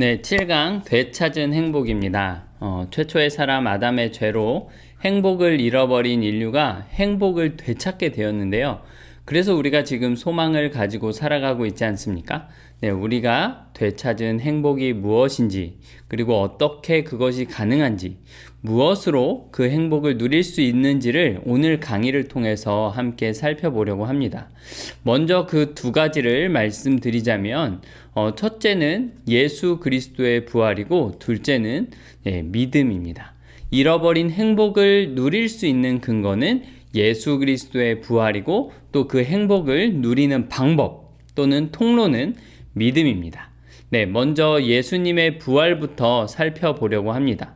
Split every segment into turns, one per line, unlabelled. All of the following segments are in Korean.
네, 7강 되찾은 행복입니다. 어, 최초의 사람 아담의 죄로 행복을 잃어버린 인류가 행복을 되찾게 되었는데요. 그래서 우리가 지금 소망을 가지고 살아가고 있지 않습니까? 네, 우리가 되찾은 행복이 무엇인지, 그리고 어떻게 그것이 가능한지, 무엇으로 그 행복을 누릴 수 있는지를 오늘 강의를 통해서 함께 살펴보려고 합니다. 먼저 그 두 가지를 말씀드리자면, 어, 첫째는 예수 그리스도의 부활이고, 둘째는 네, 믿음입니다. 잃어버린 행복을 누릴 수 있는 근거는 예수 그리스도의 부활이고 또 그 행복을 누리는 방법 또는 통로는 믿음입니다. 네, 먼저 예수님의 부활부터 살펴보려고 합니다.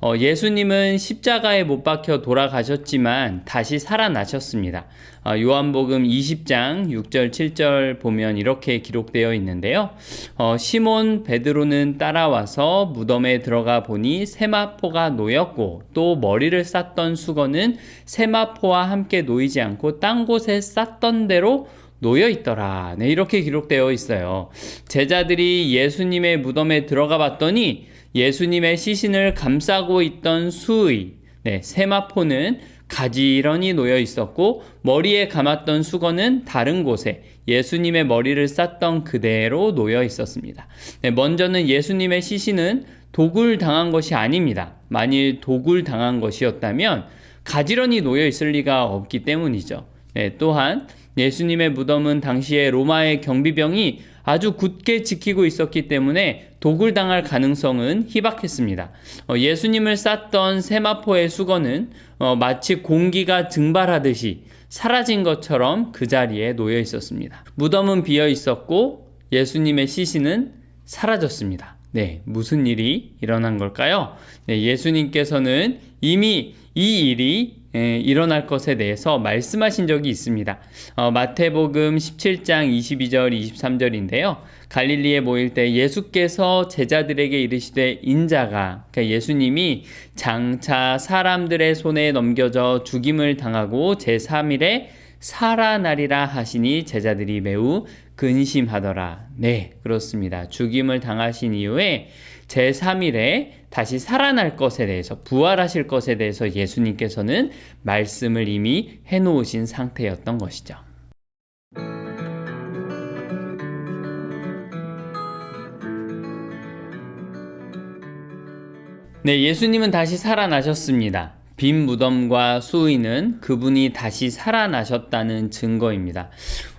어, 예수님은 십자가에 못 박혀 돌아가셨지만 다시 살아나셨습니다. 어, 요한복음 20장 6절 7절 보면 이렇게 기록되어 있는데요. 어, 시몬 베드로는 따라와서 무덤에 들어가 보니 세마포가 놓였고 또 머리를 쌌던 수건은 세마포와 함께 놓이지 않고 딴 곳에 쌌던 대로 놓여 있더라. 네, 이렇게 기록되어 있어요. 제자들이 예수님의 무덤에 들어가 봤더니 예수님의 시신을 감싸고 있던 수의, 네, 세마포는 가지런히 놓여 있었고 머리에 감았던 수건은 다른 곳에 예수님의 머리를 쌌던 그대로 놓여 있었습니다. 네, 먼저는 예수님의 시신은 도굴 당한 것이 아닙니다. 만일 도굴 당한 것이었다면 가지런히 놓여 있을 리가 없기 때문이죠. 네, 또한 예수님의 무덤은 당시에 로마의 경비병이 아주 굳게 지키고 있었기 때문에 도굴당할 가능성은 희박했습니다. 어, 예수님을 쌌던 세마포의 수건은 어, 마치 공기가 증발하듯이 사라진 것처럼 그 자리에 놓여 있었습니다. 무덤은 비어 있었고 예수님의 시신은 사라졌습니다. 네, 무슨 일이 일어난 걸까요? 네, 예수님께서는 이미 이 일이 에, 일어날 것에 대해서 말씀하신 적이 있습니다. 어, 마태복음 17장 22절 23절인데요. 갈릴리에 모일 때 예수께서 제자들에게 이르시되 인자가 그러니까 예수님이 장차 사람들의 손에 넘겨져 죽임을 당하고 제3일에 살아나리라 하시니 제자들이 매우 근심하더라. 네, 그렇습니다. 죽임을 당하신 이후에 제3일에 다시 살아날 것에 대해서, 부활하실 것에 대해서 예수님께서는 말씀을 이미 해놓으신 상태였던 것이죠. 네, 예수님은 다시 살아나셨습니다. 빈 무덤과 수의는 그분이 다시 살아나셨다는 증거입니다.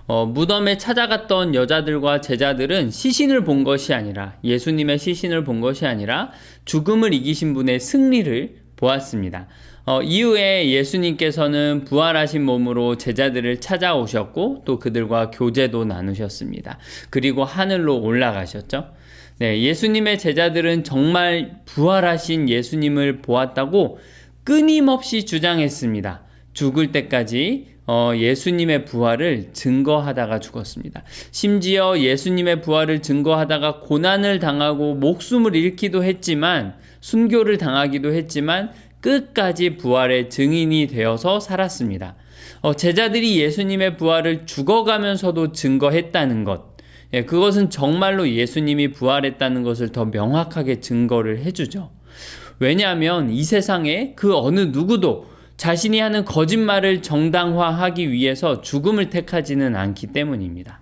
어, 무덤에 찾아갔던 여자들과 제자들은 시신을 본 것이 아니라 예수님의 시신을 본 것이 아니라 죽음을 이기신 분의 승리를 보았습니다. 어, 이후에 예수님께서는 부활하신 몸으로 제자들을 찾아오셨고 또 그들과 교제도 나누셨습니다. 그리고 하늘로 올라가셨죠. 네, 예수님의 제자들은 정말 부활하신 예수님을 보았다고 끊임없이 주장했습니다. 죽을 때까지 어, 예수님의 부활을 증거하다가 죽었습니다. 심지어 예수님의 부활을 증거하다가 고난을 당하고 목숨을 잃기도 했지만 순교를 당하기도 했지만 끝까지 부활의 증인이 되어서 살았습니다. 어, 제자들이 예수님의 부활을 죽어가면서도 증거했다는 것. 예, 그것은 정말로 예수님이 부활했다는 것을 더 명확하게 증거를 해주죠. 왜냐하면 이 세상에 그 어느 누구도 자신이 하는 거짓말을 정당화하기 위해서 죽음을 택하지는 않기 때문입니다.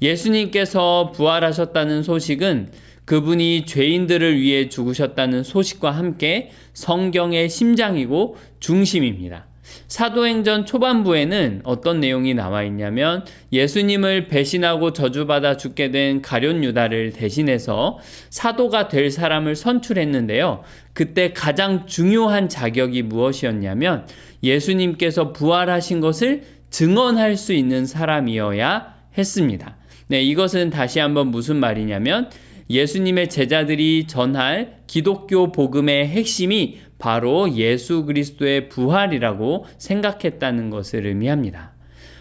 예수님께서 부활하셨다는 소식은 그분이 죄인들을 위해 죽으셨다는 소식과 함께 성경의 심장이고 중심입니다. 사도행전 초반부에는 어떤 내용이 나와 있냐면 예수님을 배신하고 저주받아 죽게 된 가룟 유다를 대신해서 사도가 될 사람을 선출했는데요. 그때 가장 중요한 자격이 무엇이었냐면 예수님께서 부활하신 것을 증언할 수 있는 사람이어야 했습니다. 네, 이것은 다시 한번 무슨 말이냐면 예수님의 제자들이 전할 기독교 복음의 핵심이 바로 예수 그리스도의 부활이라고 생각했다는 것을 의미합니다.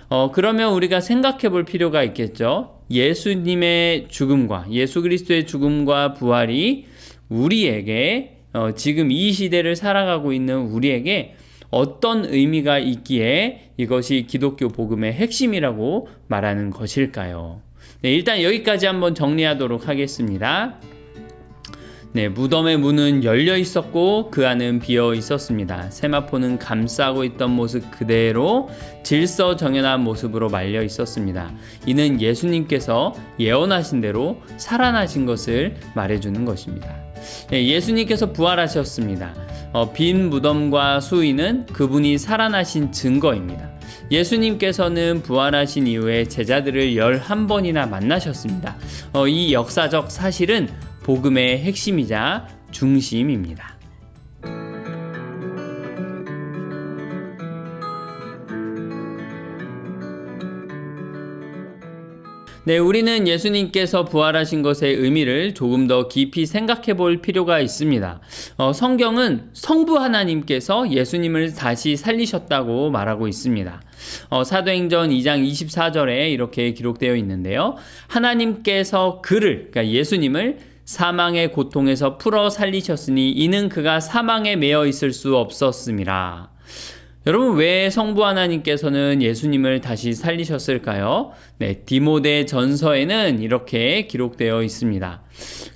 어, 그러면 우리가 생각해 볼 필요가 있겠죠. 예수님의 죽음과 예수 그리스도의 죽음과 부활이 우리에게 어, 지금 이 시대를 살아가고 있는 우리에게 어떤 의미가 있기에 이것이 기독교 복음의 핵심이라고 말하는 것일까요? 네, 일단 여기까지 한번 정리하도록 하겠습니다. 네, 무덤의 문은 열려 있었고 그 안은 비어 있었습니다. 세마포는 감싸고 있던 모습 그대로 질서정연한 모습으로 말려 있었습니다. 이는 예수님께서 예언하신 대로 살아나신 것을 말해주는 것입니다. 네, 예수님께서 부활하셨습니다. 어, 빈 무덤과 수위는 그분이 살아나신 증거입니다. 예수님께서는 부활하신 이후에 제자들을 11번이나 만나셨습니다. 어, 이 역사적 사실은 복음의 핵심이자 중심입니다. 네, 우리는 예수님께서 부활하신 것의 의미를 조금 더 깊이 생각해 볼 필요가 있습니다. 어, 성경은 성부 하나님께서 예수님을 다시 살리셨다고 말하고 있습니다. 어, 사도행전 2장 24절에 이렇게 기록되어 있는데요. 하나님께서 그를, 그러니까 예수님을 사망의 고통에서 풀어 살리셨으니 이는 그가 사망에 매여 있을 수 없었음이라. 여러분 왜 성부 하나님께서는 예수님을 다시 살리셨을까요? 네, 디모데 전서에는 이렇게 기록되어 있습니다.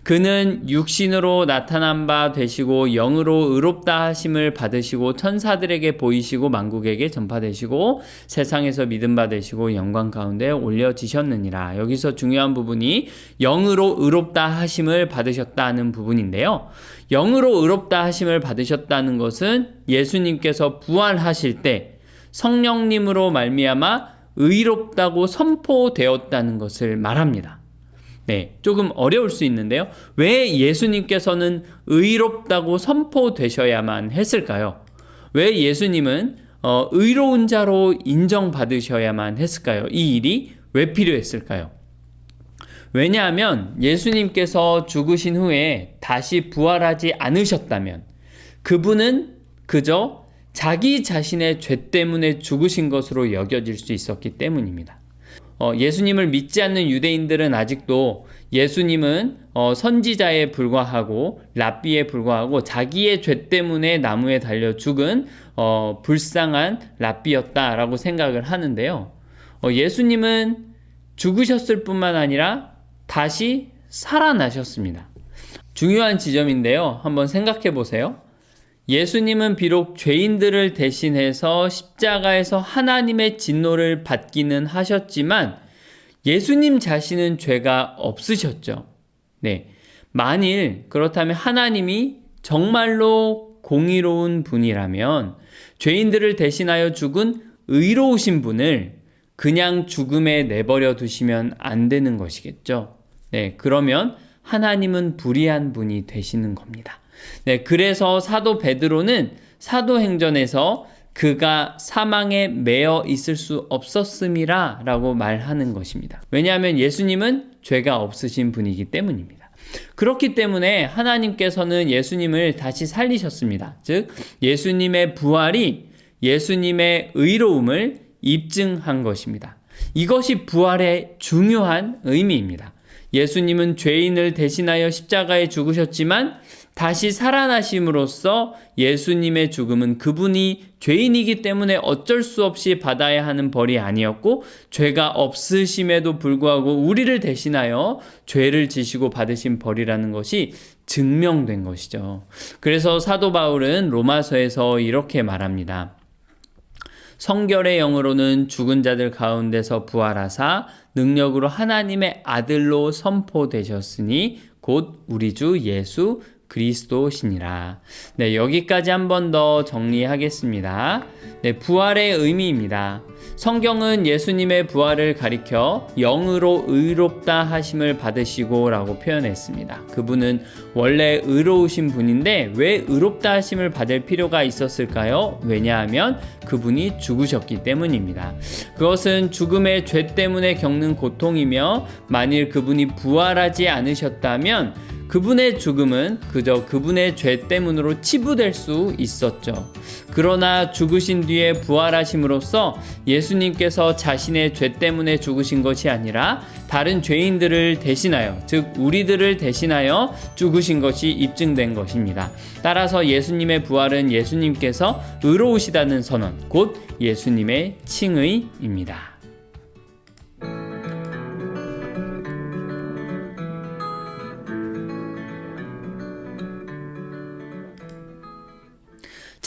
그는 육신으로 나타난 바 되시고 영으로 의롭다 하심을 받으시고 천사들에게 보이시고 만국에게 전파되시고 세상에서 믿음 받으시고 영광 가운데 올려지셨느니라. 여기서 중요한 부분이 영으로 의롭다 하심을 받으셨다는 부분인데요. 영으로 의롭다 하심을 받으셨다는 것은 예수님께서 부활하실 때 성령님으로 말미암아 의롭다고 선포되었다는 것을 말합니다. 네, 조금 어려울 수 있는데요. 왜 예수님께서는 의롭다고 선포되셔야만 했을까요? 왜 예수님은 어, 의로운 자로 인정받으셔야만 했을까요? 이 일이 왜 필요했을까요? 왜냐하면 예수님께서 죽으신 후에 다시 부활하지 않으셨다면 그분은 그저 자기 자신의 죄 때문에 죽으신 것으로 여겨질 수 있었기 때문입니다. 어, 예수님을 믿지 않는 유대인들은 아직도 예수님은 어, 선지자에 불과하고 랍비에 불과하고 자기의 죄 때문에 나무에 달려 죽은 어, 불쌍한 랍비였다라고 생각을 하는데요. 어, 예수님은 죽으셨을 뿐만 아니라 다시 살아나셨습니다. 중요한 지점인데요. 한번 생각해 보세요. 예수님은 비록 죄인들을 대신해서 십자가에서 하나님의 진노를 받기는 하셨지만 예수님 자신은 죄가 없으셨죠. 네. 만일 그렇다면 하나님이 정말로 공의로운 분이라면 죄인들을 대신하여 죽은 의로우신 분을 그냥 죽음에 내버려 두시면 안 되는 것이겠죠. 네, 그러면 하나님은 불의한 분이 되시는 겁니다. 네, 그래서 사도 베드로는 사도행전에서 그가 사망에 매여 있을 수 없었음이라 라고 말하는 것입니다. 왜냐하면 예수님은 죄가 없으신 분이기 때문입니다. 그렇기 때문에 하나님께서는 예수님을 다시 살리셨습니다. 즉, 예수님의 부활이 예수님의 의로움을 입증한 것입니다. 이것이 부활의 중요한 의미입니다. 예수님은 죄인을 대신하여 십자가에 죽으셨지만 다시 살아나심으로써 예수님의 죽음은 그분이 죄인이기 때문에 어쩔 수 없이 받아야 하는 벌이 아니었고 죄가 없으심에도 불구하고 우리를 대신하여 죄를 지시고 받으신 벌이라는 것이 증명된 것이죠. 그래서 사도 바울은 로마서에서 이렇게 말합니다. 성결의 영으로는 죽은 자들 가운데서 부활하사 능력으로 하나님의 아들로 선포되셨으니 곧 우리 주 예수 그리스도시니라. 네, 여기까지 한 번 더 정리하겠습니다. 네, 부활의 의미입니다. 성경은 예수님의 부활을 가리켜 영으로 의롭다 하심을 받으시고 라고 표현했습니다. 그분은 원래 의로우신 분인데 왜 의롭다 하심을 받을 필요가 있었을까요? 왜냐하면 그분이 죽으셨기 때문입니다. 그것은 죽음의 죄 때문에 겪는 고통이며 만일 그분이 부활하지 않으셨다면 그분의 죽음은 그저 그분의 죄 때문으로 치부될 수 있었죠. 그러나 죽으신 뒤에 부활하심으로써 예수님께서 자신의 죄 때문에 죽으신 것이 아니라 다른 죄인들을 대신하여, 즉, 우리들을 대신하여 죽으신 것이 입증된 것입니다. 따라서 예수님의 부활은 예수님께서 의로우시다는 선언, 곧 예수님의 칭의입니다.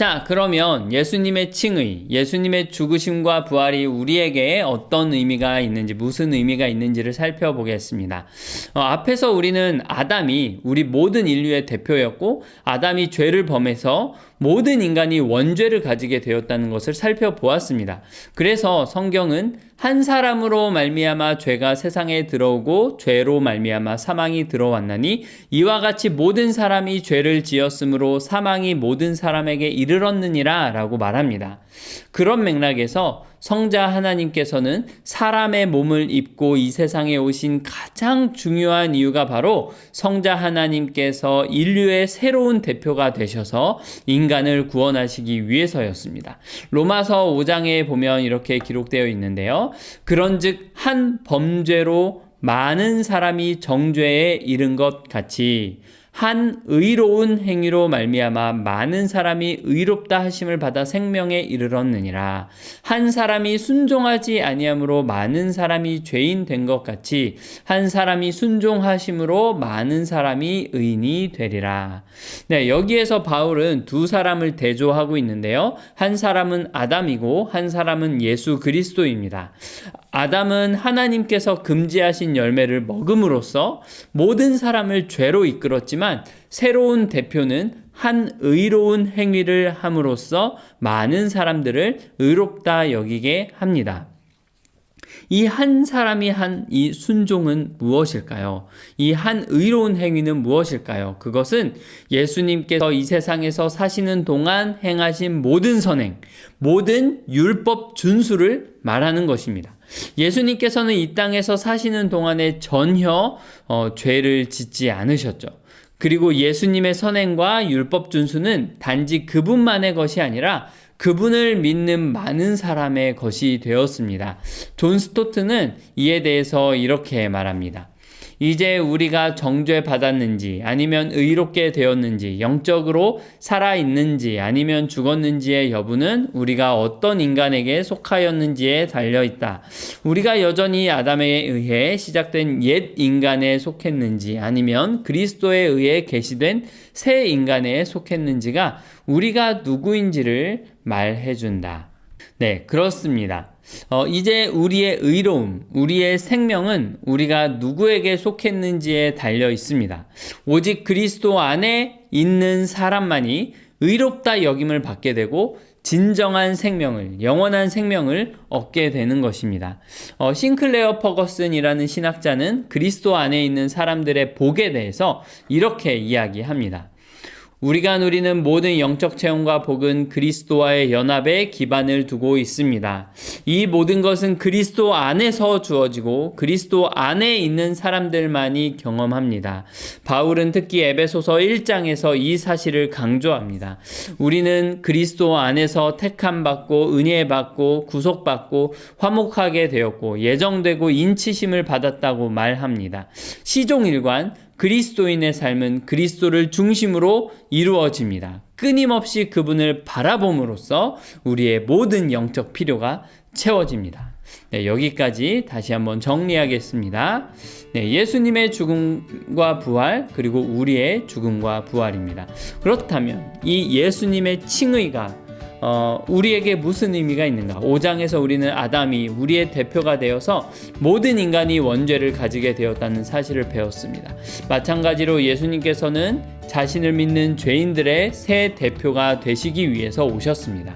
자, 그러면 예수님의 칭의, 예수님의 죽으심과 부활이 우리에게 어떤 의미가 있는지, 무슨 의미가 있는지를 살펴보겠습니다. 어, 앞에서 우리는 아담이 우리 모든 인류의 대표였고, 아담이 죄를 범해서 모든 인간이 원죄를 가지게 되었다는 것을 살펴보았습니다. 그래서 성경은 한 사람으로 말미암아 죄가 세상에 들어오고 죄로 말미암아 사망이 들어왔나니 이와 같이 모든 사람이 죄를 지었으므로 사망이 모든 사람에게 이르렀느니라라고 말합니다. 그런 맥락에서 성자 하나님께서는 사람의 몸을 입고 이 세상에 오신 가장 중요한 이유가 바로 성자 하나님께서 인류의 새로운 대표가 되셔서 인간을 구원하시기 위해서였습니다. 로마서 5장에 보면 이렇게 기록되어 있는데요. 그런즉 한 범죄로 많은 사람이 정죄에 이른 것 같이 한 의로운 행위로 말미암아 많은 사람이 의롭다 하심을 받아 생명에 이르렀느니라. 한 사람이 순종하지 아니함으로 많은 사람이 죄인 된 것 같이 한 사람이 순종하심으로 많은 사람이 의인이 되리라. 네 여기에서 바울은 두 사람을 대조하고 있는데요. 한 사람은 아담이고 한 사람은 예수 그리스도입니다 아담은 하나님께서 금지하신 열매를 먹음으로써 모든 사람을 죄로 이끌었지만 새로운 대표는 한 의로운 행위를 함으로써 많은 사람들을 의롭다 여기게 합니다. 이 한 사람이 한 이 순종은 무엇일까요? 이 한 의로운 행위는 무엇일까요? 그것은 예수님께서 이 세상에서 사시는 동안 행하신 모든 선행, 모든 율법 준수를 말하는 것입니다. 예수님께서는 이 땅에서 사시는 동안에 전혀 어, 죄를 짓지 않으셨죠. 그리고 예수님의 선행과 율법 준수는 단지 그분만의 것이 아니라 그분을 믿는 많은 사람의 것이 되었습니다. 존 스토트는 이에 대해서 이렇게 말합니다. 이제 우리가 정죄 받았는지 아니면 의롭게 되었는지 영적으로 살아 있는지 아니면 죽었는지의 여부는 우리가 어떤 인간에게 속하였는지에 달려 있다. 우리가 여전히 아담에 의해 시작된 옛 인간에 속했는지 아니면 그리스도에 의해 계시된 새 인간에 속했는지가 우리가 누구인지를 말해 준다. 네, 그렇습니다. 어, 이제 우리의 의로움, 우리의 생명은 우리가 누구에게 속했는지에 달려 있습니다. 오직 그리스도 안에 있는 사람만이 의롭다 여김을 받게 되고 진정한 생명을, 영원한 생명을 얻게 되는 것입니다. 어, 싱클레어 퍼거슨이라는 신학자는 그리스도 안에 있는 사람들의 복에 대해서 이렇게 이야기합니다. 우리가 누리는 모든 영적 체험과 복은 그리스도와의 연합에 기반을 두고 있습니다. 이 모든 것은 그리스도 안에서 주어지고 그리스도 안에 있는 사람들만이 경험합니다. 바울은 특히 에베소서 1장에서 이 사실을 강조합니다. 우리는 그리스도 안에서 택함 받고 은혜 받고 구속받고 화목하게 되었고 예정되고 인치심을 받았다고 말합니다. 시종일관 그리스도인의 삶은 그리스도를 중심으로 이루어집니다. 끊임없이 그분을 바라봄으로써 우리의 모든 영적 필요가 채워집니다. 네, 여기까지 다시 한번 정리하겠습니다. 네, 예수님의 죽음과 부활, 그리고 우리의 죽음과 부활입니다. 그렇다면 이 예수님의 칭의가 어, 우리에게 무슨 의미가 있는가? 5장에서 우리는 아담이 우리의 대표가 되어서 모든 인간이 원죄를 가지게 되었다는 사실을 배웠습니다. 마찬가지로 예수님께서는 자신을 믿는 죄인들의 새 대표가 되시기 위해서 오셨습니다.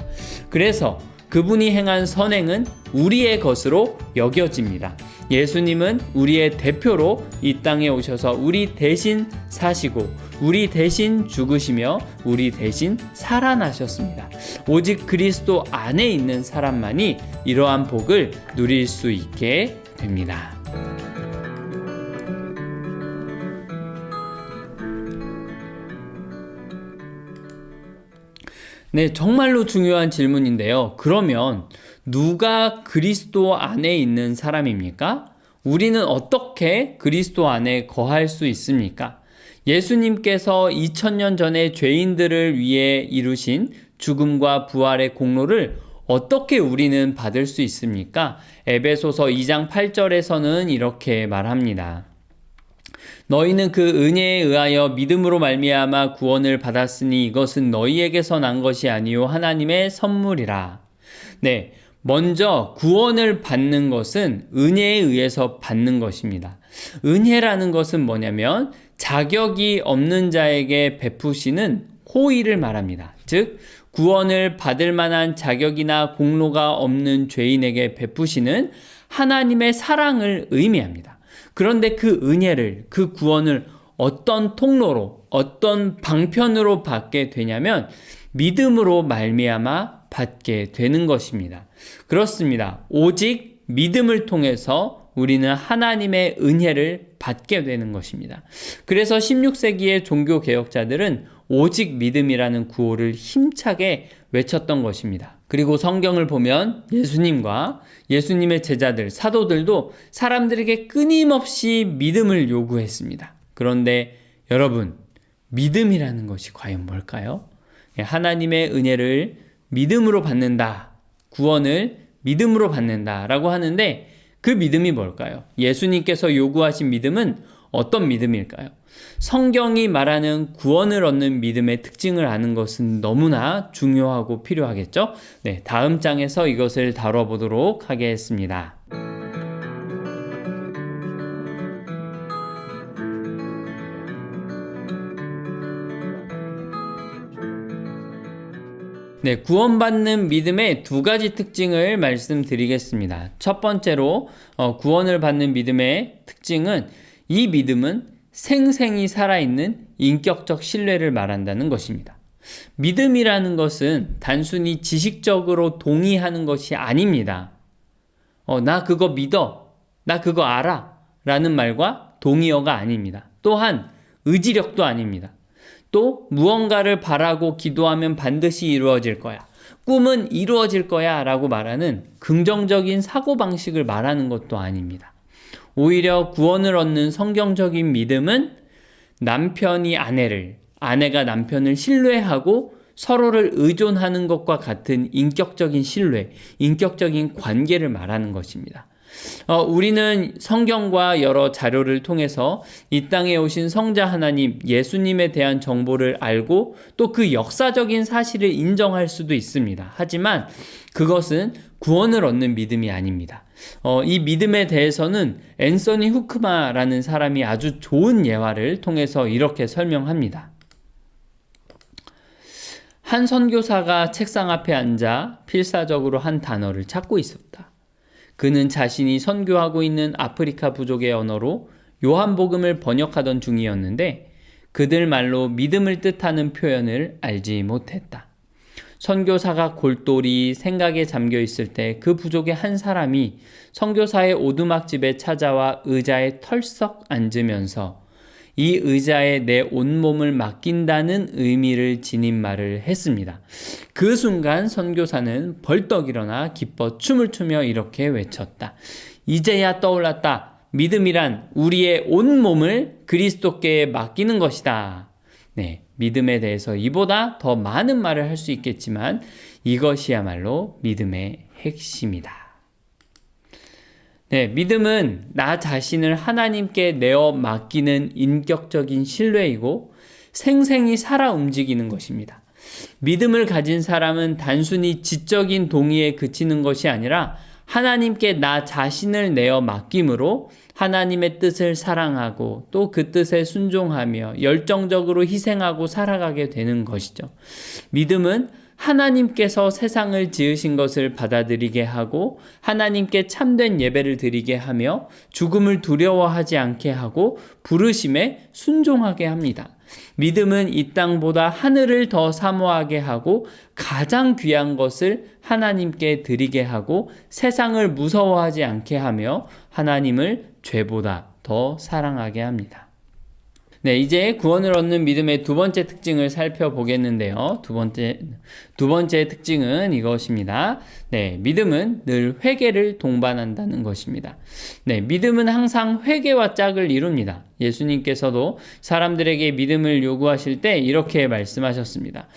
그래서 그분이 행한 선행은 우리의 것으로 여겨집니다. 예수님은 우리의 대표로 이 땅에 오셔서 우리 대신 사시고 우리 대신 죽으시며 우리 대신 살아나셨습니다. 오직 그리스도 안에 있는 사람만이 이러한 복을 누릴 수 있게 됩니다. 네, 정말로 중요한 질문인데요. 그러면 누가 그리스도 안에 있는 사람입니까? 우리는 어떻게 그리스도 안에 거할 수 있습니까? 예수님께서 2000년 전에 죄인들을 위해 이루신 죽음과 부활의 공로를 어떻게 우리는 받을 수 있습니까? 에베소서 2장 8절에서는 이렇게 말합니다. 너희는 그 은혜에 의하여 믿음으로 말미암아 구원을 받았으니 이것은 너희에게서 난 것이 아니요 하나님의 선물이라. 네. 먼저 구원을 받는 것은 은혜에 의해서 받는 것입니다. 은혜라는 것은 뭐냐면 자격이 없는 자에게 베푸시는 호의를 말합니다. 즉, 구원을 받을 만한 자격이나 공로가 없는 죄인에게 베푸시는 하나님의 사랑을 의미합니다. 그런데 그 은혜를, 그 구원을 어떤 통로로, 어떤 방편으로 받게 되냐면 믿음으로 말미암아 받게 되는 것입니다. 그렇습니다. 오직 믿음을 통해서 우리는 하나님의 은혜를 받게 되는 것입니다. 그래서 16세기의 종교 개혁자들은 오직 믿음이라는 구호를 힘차게 외쳤던 것입니다. 그리고 성경을 보면 예수님과 예수님의 제자들, 사도들도 사람들에게 끊임없이 믿음을 요구했습니다. 그런데 여러분, 믿음이라는 것이 과연 뭘까요? 예, 하나님의 은혜를 믿음으로 받는다. 구원을 믿음으로 받는다라고 하는데 그 믿음이 뭘까요? 예수님께서 요구하신 믿음은 어떤 믿음일까요? 성경이 말하는 구원을 얻는 믿음의 특징을 아는 것은 너무나 중요하고 필요하겠죠? 네, 다음 장에서 이것을 다뤄보도록 하겠습니다. 네, 구원받는 믿음의 두 가지 특징을 말씀드리겠습니다. 첫 번째로 어, 구원을 받는 믿음의 특징은 이 믿음은 생생히 살아있는 인격적 신뢰를 말한다는 것입니다. 믿음이라는 것은 단순히 지식적으로 동의하는 것이 아닙니다. 어, 나 그거 믿어. 나 그거 알아. 라는 말과 동의어가 아닙니다. 또한 의지력도 아닙니다. 또 무언가를 바라고 기도하면 반드시 이루어질 거야. 꿈은 이루어질 거야 라고 말하는 긍정적인 사고방식을 말하는 것도 아닙니다. 오히려 구원을 얻는 성경적인 믿음은 남편이 아내를, 아내가 남편을 신뢰하고 서로를 의존하는 것과 같은 인격적인 신뢰, 인격적인 관계를 말하는 것입니다. 어, 우리는 성경과 여러 자료를 통해서 이 땅에 오신 성자 하나님, 예수님에 대한 정보를 알고 또 그 역사적인 사실을 인정할 수도 있습니다. 하지만 그것은 구원을 얻는 믿음이 아닙니다. 어, 이 믿음에 대해서는 앤서니 후크마라는 사람이 아주 좋은 예화를 통해서 이렇게 설명합니다. 한 선교사가 책상 앞에 앉아 필사적으로 한 단어를 찾고 있었다. 그는 자신이 선교하고 있는 아프리카 부족의 언어로 요한복음을 번역하던 중이었는데 그들 말로 믿음을 뜻하는 표현을 알지 못했다. 선교사가 골똘히 생각에 잠겨 있을 때 그 부족의 한 사람이 선교사의 오두막집에 찾아와 의자에 털썩 앉으면서 이 의자에 내 온몸을 맡긴다는 의미를 지닌 말을 했습니다. 그 순간 선교사는 벌떡 일어나 기뻐 춤을 추며 이렇게 외쳤다. 이제야 떠올랐다. 믿음이란 우리의 온 몸을 그리스도께 맡기는 것이다. 네. 믿음에 대해서 이보다 더 많은 말을 할 수 있겠지만 이것이야말로 믿음의 핵심이다. 네, 믿음은 나 자신을 하나님께 내어 맡기는 인격적인 신뢰이고 생생히 살아 움직이는 것입니다. 믿음을 가진 사람은 단순히 지적인 동의에 그치는 것이 아니라 하나님께 나 자신을 내어 맡김으로 하나님의 뜻을 사랑하고 또 그 뜻에 순종하며 열정적으로 희생하고 살아가게 되는 것이죠. 믿음은 하나님께서 세상을 지으신 것을 받아들이게 하고 하나님께 참된 예배를 드리게 하며 죽음을 두려워하지 않게 하고 부르심에 순종하게 합니다. 믿음은 이 땅보다 하늘을 더 사모하게 하고 가장 귀한 것을 하나님께 드리게 하고 세상을 무서워하지 않게 하며 하나님을 죄보다 더 사랑하게 합니다. 네, 이제 구원을 얻는 믿음의 두 번째 특징을 살펴보겠는데요. 두 번째, 두 번째 특징은 이것입니다. 네, 믿음은 늘 회개를 동반한다는 것입니다. 네, 믿음은 항상 회개와 짝을 이룹니다. 예수님께서도 사람들에게 믿음을 요구하실 때 이렇게 말씀하셨습니다.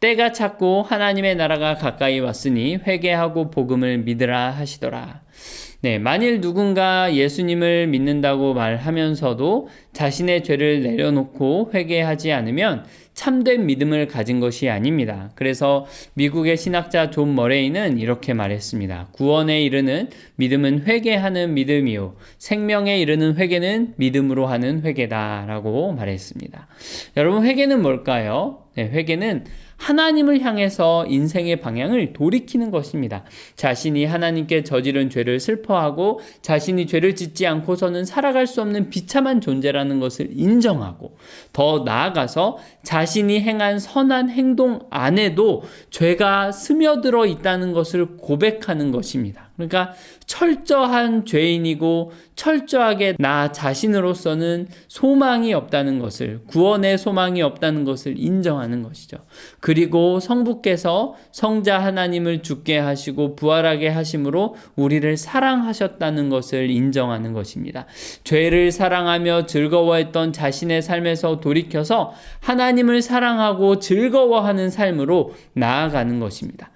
때가 찼고 하나님의 나라가 가까이 왔으니 회개하고 복음을 믿으라 하시더라. 네, 만일 누군가 예수님을 믿는다고 말하면서도 자신의 죄를 내려놓고 회개하지 않으면 참된 믿음을 가진 것이 아닙니다. 그래서 미국의 신학자 존 머레이는 이렇게 말했습니다. 구원에 이르는 믿음은 회개하는 믿음이요. 생명에 이르는 회개는 믿음으로 하는 회개다라고 말했습니다. 여러분, 회개는 뭘까요? 네, 회개는 하나님을 향해서 인생의 방향을 돌이키는 것입니다. 자신이 하나님께 저지른 죄를 슬퍼하고 자신이 죄를 짓지 않고서는 살아갈 수 없는 비참한 존재라는 것을 인정하고 더 나아가서 자신이 행한 선한 행동 안에도 죄가 스며들어 있다는 것을 고백하는 것입니다. 그러니까 철저한 죄인이고 철저하게 나 자신으로서는 소망이 없다는 것을 구원의 소망이 없다는 것을 인정하는 것이죠. 그리고 성부께서 성자 하나님을 죽게 하시고 부활하게 하심으로 우리를 사랑하셨다는 것을 인정하는 것입니다. 죄를 사랑하며 즐거워했던 자신의 삶에서 돌이켜서 하나님을 사랑하고 즐거워하는 삶으로 나아가는 것입니다.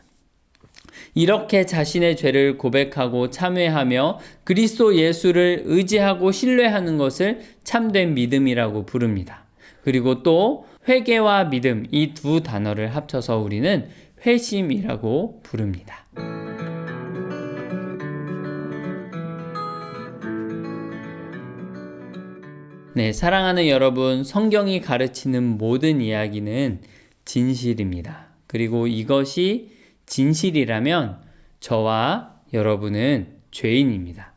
이렇게 자신의 죄를 고백하고 참회하며 그리스도 예수를 의지하고 신뢰하는 것을 참된 믿음이라고 부릅니다. 그리고 또 회개와 믿음 이 두 단어를 합쳐서 우리는 회심이라고 부릅니다. 네, 사랑하는 여러분, 성경이 가르치는 모든 이야기는 진실입니다. 그리고 이것이 진실이라면 저와 여러분은 죄인입니다.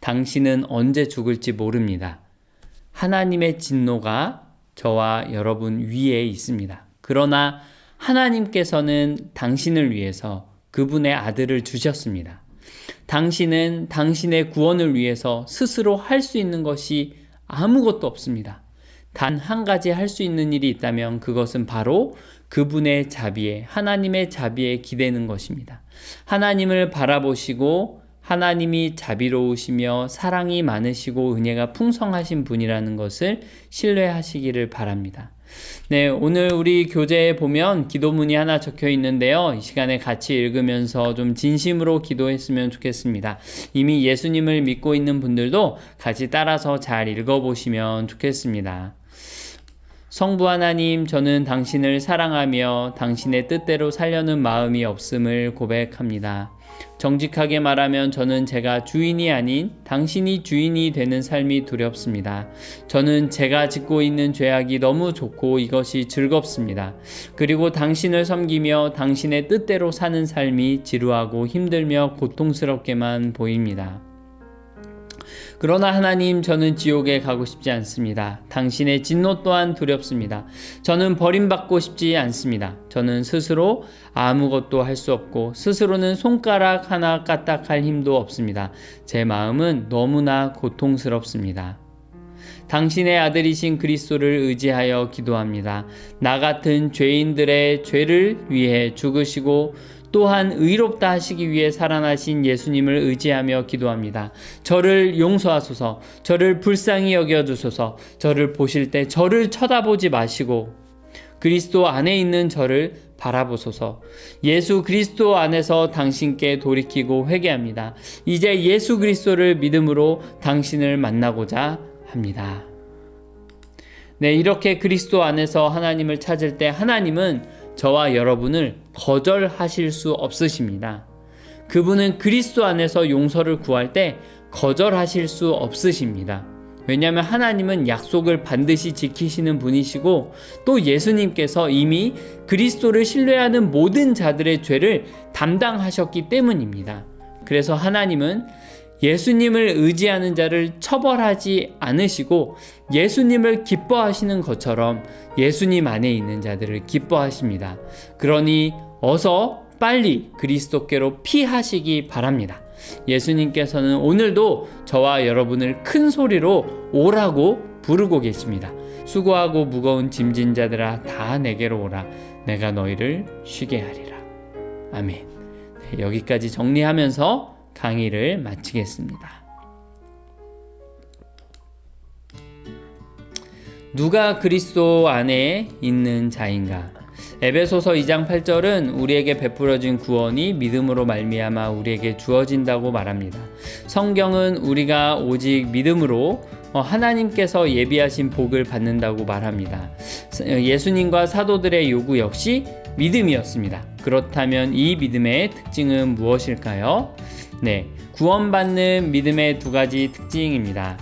당신은 언제 죽을지 모릅니다. 하나님의 진노가 저와 여러분 위에 있습니다. 그러나 하나님께서는 당신을 위해서 그분의 아들을 주셨습니다. 당신은 당신의 구원을 위해서 스스로 할 수 있는 것이 아무것도 없습니다. 단 한 가지 할 수 있는 일이 있다면 그것은 바로 그분의 자비에, 하나님의 자비에 기대는 것입니다. 하나님을 바라보시고 하나님이 자비로우시며 사랑이 많으시고 은혜가 풍성하신 분이라는 것을 신뢰하시기를 바랍니다. 네, 오늘 우리 교재에 보면 기도문이 하나 적혀 있는데요. 이 시간에 같이 읽으면서 좀 진심으로 기도했으면 좋겠습니다. 이미 예수님을 믿고 있는 분들도 같이 따라서 잘 읽어보시면 좋겠습니다. 성부 하나님, 저는 당신을 사랑하며 당신의 뜻대로 살려는 마음이 없음을 고백합니다. 정직하게 말하면 저는 제가 주인이 아닌 당신이 주인이 되는 삶이 두렵습니다. 저는 제가 짓고 있는 죄악이 너무 좋고 이것이 즐겁습니다. 그리고 당신을 섬기며 당신의 뜻대로 사는 삶이 지루하고 힘들며 고통스럽게만 보입니다. 그러나 하나님, 저는 지옥에 가고 싶지 않습니다. 당신의 진노 또한 두렵습니다. 저는 버림받고 싶지 않습니다. 저는 스스로 아무것도 할 수 없고, 스스로는 손가락 하나 까딱할 힘도 없습니다. 제 마음은 너무나 고통스럽습니다. 당신의 아들이신 그리스도를 의지하여 기도합니다. 나 같은 죄인들의 죄를 위해 죽으시고 또한 의롭다 하시기 위해 살아나신 예수님을 의지하며 기도합니다. 저를 용서하소서, 저를 불쌍히 여겨주소서, 저를 보실 때 저를 쳐다보지 마시고 그리스도 안에 있는 저를 바라보소서. 예수 그리스도 안에서 당신께 돌이키고 회개합니다. 이제 예수 그리스도를 믿음으로 당신을 만나고자 합니다. 네, 이렇게 그리스도 안에서 하나님을 찾을 때 하나님은 저와 여러분을 거절하실 수 없으십니다. 그분은 그리스도 안에서 용서를 구할 때 거절하실 수 없으십니다. 왜냐하면 하나님은 약속을 반드시 지키시는 분이시고 또 예수님께서 이미 그리스도를 신뢰하는 모든 자들의 죄를 담당하셨기 때문입니다. 그래서 하나님은 예수님을 의지하는 자를 처벌하지 않으시고 예수님을 기뻐하시는 것처럼 예수님 안에 있는 자들을 기뻐하십니다. 그러니 어서 빨리 그리스도께로 피하시기 바랍니다. 예수님께서는 오늘도 저와 여러분을 큰 소리로 오라고 부르고 계십니다. 수고하고 무거운 짐진 자들아 다 내게로 오라 내가 너희를 쉬게 하리라. 아멘. 네, 여기까지 정리하면서 강의를 마치겠습니다. 누가 그리스도 안에 있는 자인가? 에베소서 2장 8절은 우리에게 베풀어진 구원이 믿음으로 말미암아 우리에게 주어진다고 말합니다. 성경은 우리가 오직 믿음으로 어, 하나님께서 예비하신 복을 받는다고 말합니다. 예수님과 사도들의 요구 역시 믿음이었습니다. 그렇다면 이 믿음의 특징은 무엇일까요? 네, 구원받는 믿음의 두 가지 특징입니다.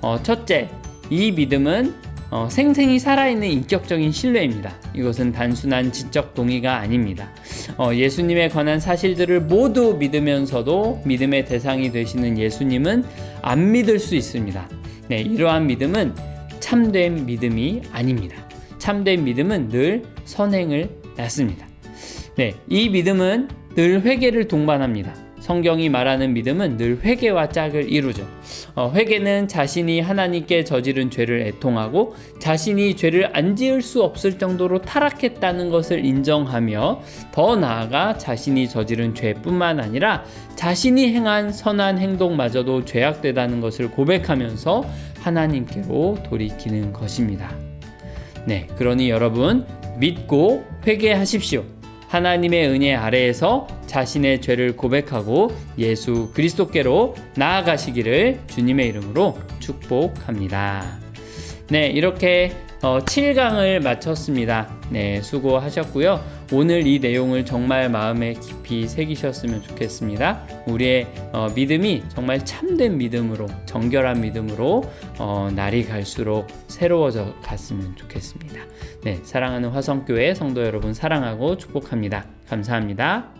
어, 첫째, 이 믿음은 어, 생생히 살아있는 인격적인 신뢰입니다. 이것은 단순한 지적 동의가 아닙니다. 어, 예수님에 관한 사실들을 모두 믿으면서도 믿음의 대상이 되시는 예수님은 안 믿을 수 있습니다. 네, 이러한 믿음은 참된 믿음이 아닙니다. 참된 믿음은 늘 선행을 낳습니다. 네, 이 믿음은 늘 회개를 동반합니다. 성경이 말하는 믿음은 늘 회개와 짝을 이루죠. 어, 회개는 자신이 하나님께 저지른 죄를 애통하고 자신이 죄를 안 지을 수 없을 정도로 타락했다는 것을 인정하며 더 나아가 자신이 저지른 죄뿐만 아니라 자신이 행한 선한 행동마저도 죄악되다는 것을 고백하면서 하나님께로 돌이키는 것입니다. 네, 그러니 여러분 믿고 회개하십시오. 하나님의 은혜 아래에서 자신의 죄를 고백하고 예수 그리스도께로 나아가시기를 주님의 이름으로 축복합니다. 네, 이렇게 어, 7강을 마쳤습니다. 네, 수고하셨고요. 오늘 이 내용을 정말 마음에 깊이 새기셨으면 좋겠습니다. 우리의 어, 믿음이 정말 참된 믿음으로, 정결한 믿음으로 어, 날이 갈수록 새로워져 갔으면 좋겠습니다. 네, 사랑하는 화성교회 성도 여러분 사랑하고 축복합니다. 감사합니다.